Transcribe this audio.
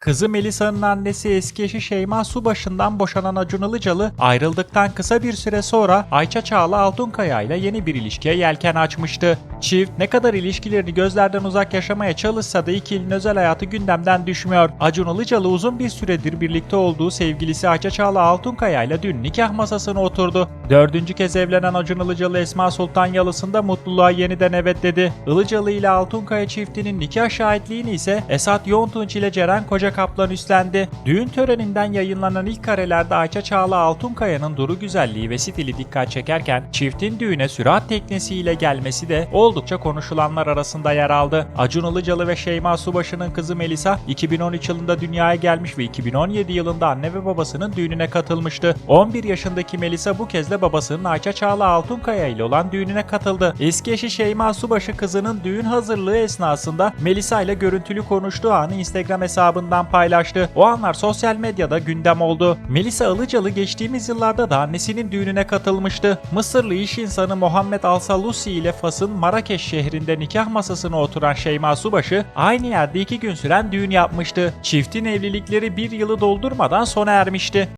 Kızı Melisa'nın annesi eski eşi Şeyma Subaşı'ndan boşanan Acun Ilıcalı ayrıldıktan kısa bir süre sonra Ayça Çağla Altunkaya ile yeni bir ilişkiye yelken açmıştı. Çift ne kadar ilişkilerini gözlerden uzak yaşamaya çalışsa da ikilinin özel hayatı gündemden düşmüyor. Acun Ilıcalı uzun bir süredir birlikte olduğu sevgilisi Ayça Çağla Altunkaya ile dün nikah masasına oturdu. Dördüncü kez evlenen Acun Ilıcalı Esma Sultan Yalısı'nda mutluluğa yeniden evet dedi. Ilıcalı ile Altunkaya çiftinin nikah şahitliğini ise Esat Yontunç ile Ceren Koca Kaplan üstlendi. Düğün töreninden yayınlanan ilk karelerde Ayça Çağla Altunkaya'nın duru güzelliği ve stili dikkat çekerken çiftin düğüne sürat teknesiyle gelmesi de oldukça konuşulanlar arasında yer aldı. Acun Ilıcalı ve Şeyma Subaşı'nın kızı Melisa 2013 yılında dünyaya gelmiş ve 2017 yılında anne ve babasının düğününe katılmıştı. 11 yaşındaki Melisa bu kez de babasının Ayça Çağla Altunkaya ile olan düğününe katıldı. Eski eşi Şeyma Subaşı kızının düğün hazırlığı esnasında Melisa ile görüntülü konuştuğu anı Instagram hesabından paylaştı. O anlar sosyal medyada gündem oldu. Melisa Ilıcalı geçtiğimiz yıllarda da annesinin düğününe katılmıştı. Mısırlı iş insanı Muhammed Al-Salusi ile Fas'ın Marrakeş şehrinde nikah masasına oturan Şeyma Subaşı aynı yerde iki gün süren düğün yapmıştı. Çiftin evlilikleri bir yılı doldurmadan sona ermişti.